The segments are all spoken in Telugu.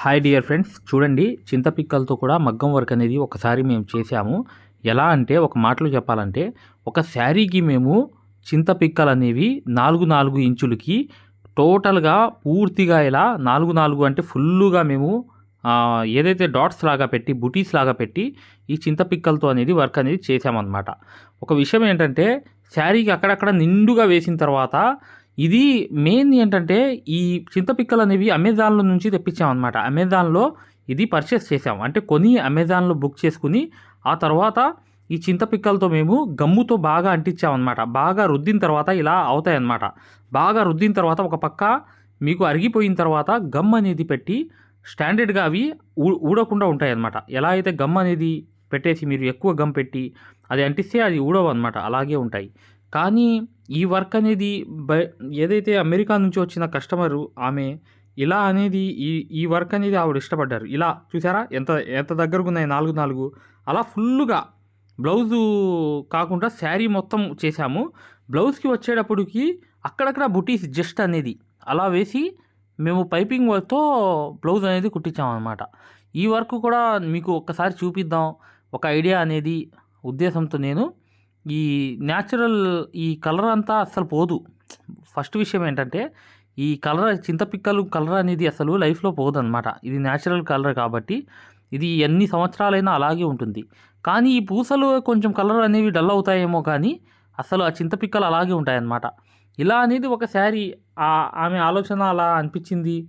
హాయ్ డియర్ ఫ్రెండ్స్ చూడండి చింతపిక్కలతో కూడా మగ్గం వర్క్ అనేది ఒకసారి మేము చేసాము ఎలా అంటే ఒక మాటలో చెప్పాలంటే ఒక శారీకి మేము చింతపిక్కలు అనేవి నాలుగు నాలుగు ఇంచులకి టోటల్గా పూర్తిగా ఇలా నాలుగు నాలుగు అంటే ఫుల్లుగా మేము ఏదైతే డాట్స్ లాగా పెట్టి బుటీస్ లాగా పెట్టి ఈ చింతపిక్కలతో అనేది వర్క్ అనేది చేసామన్నమాట ఒక విషయం ఏంటంటే శారీకి అక్కడక్కడ నిండుగా వేసిన తర్వాత ఇది మెయిన్ ఏంటంటే ఈ చింతపిక్కలు అనేవి అమెజాన్లో నుంచి తెప్పించామన్నమాట. అమెజాన్లో ఇది పర్చేస్ చేసాం అంటే కొని అమెజాన్లో బుక్ చేసుకుని ఆ తర్వాత ఈ చింతపిక్కలతో మేము గమ్ముతో బాగా అంటించామన్నమాట. బాగా రుద్దిన తర్వాత ఇలా అవుతాయన్నమాట. బాగా రుద్దిన తర్వాత ఒక పక్క మీకు అరిగిపోయిన తర్వాత గమ్ అనేది పెట్టి స్టాండర్డ్గా అవి ఊ ఊడకుండా ఉంటాయి అన్నమాట ఎలా అయితే గమ్ అనేది పెట్టేసి మీరు ఎక్కువ గమ్ పెట్టి అది అంటిస్తే అది ఊడవు అనమాట అలాగే ఉంటాయి. కానీ ఈ వర్క్ అనేది బై ఏదైతే అమెరికా నుంచి వచ్చిన కస్టమరు ఆమె ఇలా అనేది ఈ ఈ వర్క్ అనేది ఆవిడ ఇష్టపడ్డారు. ఇలా చూసారా? ఎంత ఎంత దగ్గరకు ఉన్నాయి నాలుగు నాలుగు. అలా ఫుల్లుగా బ్లౌజు కాకుండా శారీ మొత్తం చేశాము. బ్లౌజ్కి వచ్చేటప్పటికి అక్కడక్కడ బుటీస్ జస్ట్ అనేది అలా వేసి మేము పైపింగ్ వర్క్తో బ్లౌజ్ అనేది కుట్టించామన్నమాట. ఈ వర్క్ కూడా మీకు ఒక్కసారి చూపిద్దాం. ఒక ఐడియా అనేది ఉద్దేశంతో నేను ఈ న్యాచురల్ ఈ కలర్ అంతా అస్సలు పోదు. ఫస్ట్ విషయం ఏంటంటే ఈ కలర్ చింతపిక్కలు కలర్ అనేది అసలు లైఫ్లో పోదనమాట ఇది న్యాచురల్ కలర్ కాబట్టి ఇది ఎన్ని సంవత్సరాలైనా అలాగే ఉంటుంది. కానీ ఈ పూసలు కొంచెం కలర్ అనేవి డల్ అవుతాయేమో కానీ అసలు ఆ చింతపిక్కలు అలాగే ఉంటాయన్నమాట. ఇలా అనేది ఒక శారీ ఆమె ఆలోచన అలా అనిపించింది.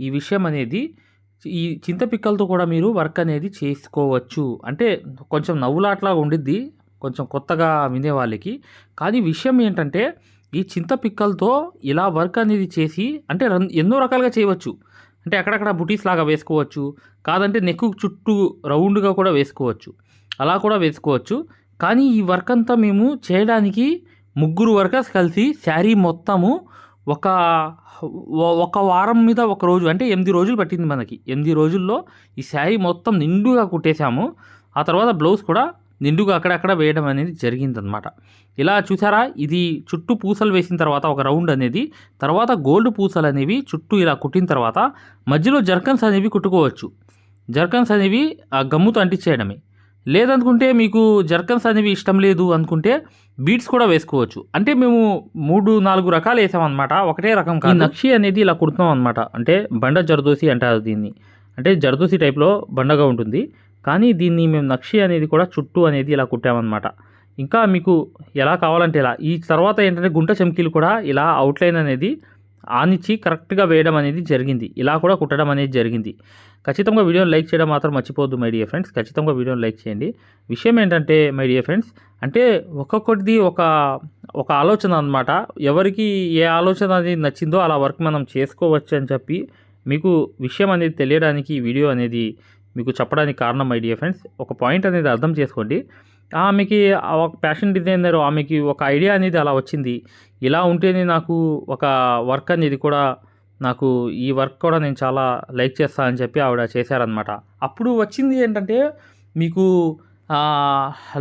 ఈ విషయం అనేది ఈ చింతపిక్కలతో కూడా మీరు వర్క్ అనేది చేసుకోవచ్చు. అంటే కొంచెం నవ్వులాట్లాగా ఉండిద్ది కొంచెం కొత్తగా వినే వాళ్ళకి. కానీ విషయం ఏంటంటే ఈ చింతపిక్కలతో ఇలా వర్క్ అనేది చేసి అంటే రన్- ఎన్నో రకాలుగా చేయవచ్చు. అంటే అక్కడక్కడ బుటీస్ లాగా వేసుకోవచ్చు. కాదంటే నెక్కు చుట్టూ రౌండ్గా కూడా వేసుకోవచ్చు. అలా కూడా వేసుకోవచ్చు. కానీ ఈ వర్క్ అంతా మేము చేయడానికి ముగ్గురు వర్కర్స్ కలిసి శారీ మొత్తము ఒక ఒక వారం మీద ఒక రోజు అంటే ఎనిమిది రోజులు పట్టింది మనకి. ఎనిమిది రోజుల్లో ఈ శారీ మొత్తం నిండుగా కుట్టేశాము. ఆ తర్వాత బ్లౌజ్ కూడా నిండుగా అక్కడక్కడ వేయడం అనేది జరిగిందనమాట ఇలా చూసారా? ఇది చుట్టూ పూసలు వేసిన తర్వాత ఒక రౌండ్ అనేది తర్వాత గోల్డ్ పూసలు అనేవి చుట్టూ ఇలా కుట్టిన తర్వాత మధ్యలో జర్కన్స్ అనేవి కుట్టుకోవచ్చు. జర్కన్స్ అనేవి ఆ గమ్ముతో అంటించేయడమే. లేదనుకుంటే మీకు జర్కన్స్ అనేవి ఇష్టం లేదు అనుకుంటే బీట్స్ కూడా వేసుకోవచ్చు. అంటే మేము మూడు నాలుగు రకాలు వేసామన్నమాట. ఒకటే రకం కాదు. నక్షి అనేది ఇలా కుడుతున్నాం అనమాట అంటే బండ జరదోసి అంటారు దీన్ని. అంటే జరదోసి టైప్లో బండగా ఉంటుంది. కానీ దీన్ని మేము నక్షి అనేది కూడా చుట్టూ అనేది ఇలా కుట్టామన్నమాట. ఇంకా మీకు ఎలా కావాలంటే ఇలా. ఈ తర్వాత ఏంటంటే గుంట చమ్కీలు కూడా ఇలా అవుట్లైన్ అనేది ఆనిచ్చి కరెక్ట్గా వేయడం అనేది జరిగింది. ఇలా కూడా కుట్టడం అనేది జరిగింది. ఖచ్చితంగా వీడియోని లైక్ చేయడం మాత్రం మర్చిపోద్దు మై డియర్ ఫ్రెండ్స్. ఖచ్చితంగా వీడియోని లైక్ చేయండి. విషయం ఏంటంటే మై డియర్ ఫ్రెండ్స్ అంటే ఒక్కొక్కటిది ఒక ఒక ఆలోచన అనమాట ఎవరికి ఏ ఆలోచన అనేది నచ్చిందో అలా వర్క్ మనం చేసుకోవచ్చు అని చెప్పి మీకు విషయం అనేది తెలియడానికి ఈ వీడియో అనేది మీకు చెప్పడానికి కారణం మై డియర్ ఫ్రెండ్స్. ఒక పాయింట్ అనేది అర్థం చేసుకోండి. ఆమెకి ఒక ఫ్యాషన్ డిజైనర్ ఆమెకి ఒక ఐడియా అనేది అలా వచ్చింది. ఇలా ఉంటేనే నాకు ఒక వర్క్ అనేది కూడా నాకు ఈ వర్క్ కూడా నేను చాలా లైక్ చేస్తా అని చెప్పి ఆవిడ చేశారనమాట అప్పుడు వచ్చింది ఏంటంటే మీకు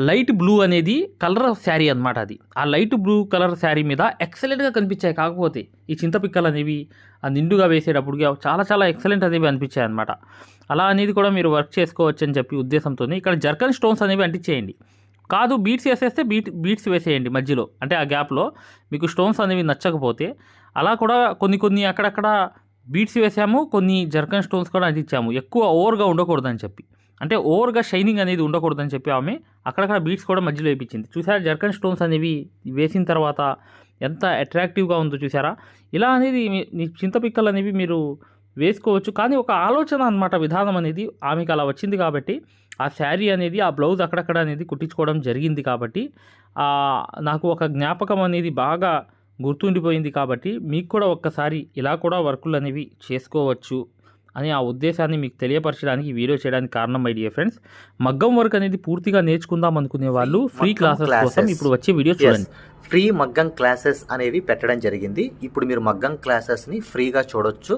లైట్ బ్లూ అనేది కలర్ శారీ అనమాట అది. ఆ లైట్ బ్లూ కలర్ శారీ మీద ఎక్సలెంట్గా కనిపించాయి. కాకపోతే ఈ చింతపిక్కలు అనేవి ఆ నిండుగా వేసేటప్పటికి చాలా చాలా ఎక్సలెంట్ అనేవి అనిపించాయి అనమాట అలా అనేది కూడా మీరు వర్క్ చేసుకోవచ్చు అని చెప్పి ఉద్దేశంతో ఇక్కడ జర్కన్ స్టోన్స్ అనేవి అంటించేయండి. కాదు బీట్స్ వేసేస్తే బీట్ బీట్స్ వేసేయండి మధ్యలో. అంటే ఆ గ్యాప్లో మీకు స్టోన్స్ అనేవి నచ్చకపోతే అలా కూడా కొన్ని కొన్ని అక్కడక్కడ బీట్స్ వేసాము కొన్ని జర్కన్ స్టోన్స్ కూడా అందించాము ఎక్కువ ఓవర్గా ఉండకూడదని చెప్పి. అంటే ఓవర్గా షైనింగ్ అనేది ఉండకూడదని చెప్పి ఆమె అక్కడక్కడ బీట్స్ కూడా మధ్యలో వేయించింది చూసారా జర్కన్ స్టోన్స్ అనేవి వేసిన తర్వాత ఎంత అట్రాక్టివ్గా ఉందో చూసారా? ఇలా అనేది మీ- మీ చింతపిక్కలు అనేవి మీరు వేసుకోవచ్చు. కానీ ఒక ఆలోచన అన్నమాట విధానం అనేది ఆమెకు అలా వచ్చింది కాబట్టి ఆ శారీ అనేది ఆ బ్లౌజ్ అక్కడక్కడ అనేది కుట్టించుకోవడం జరిగింది కాబట్టి నాకు ఒక జ్ఞాపకం అనేది బాగా గుర్తుండిపోయింది కాబట్టి మీకు కూడా ఒక్కసారి ఇలా కూడా వర్కులు అనేవి చేసుకోవచ్చు అని ఆ ఉద్దేశాన్ని మీకు తెలియపరచడానికి వీడియో చేయడానికి కారణం మై డియర్ ఫ్రెండ్స్ మగ్గం వర్క్ అనేది పూర్తిగా నేర్చుకుందాం అనుకునే వాళ్ళు ఫ్రీ క్లాసెస్ కోసం. ఇప్పుడు వచ్చే వీడియో చూడండి. ఫ్రీ మగ్గం క్లాసెస్ అనేవి పెట్టడం జరిగింది. ఇప్పుడు మీరు మగ్గం క్లాసెస్ని ఫ్రీగా చూడొచ్చు.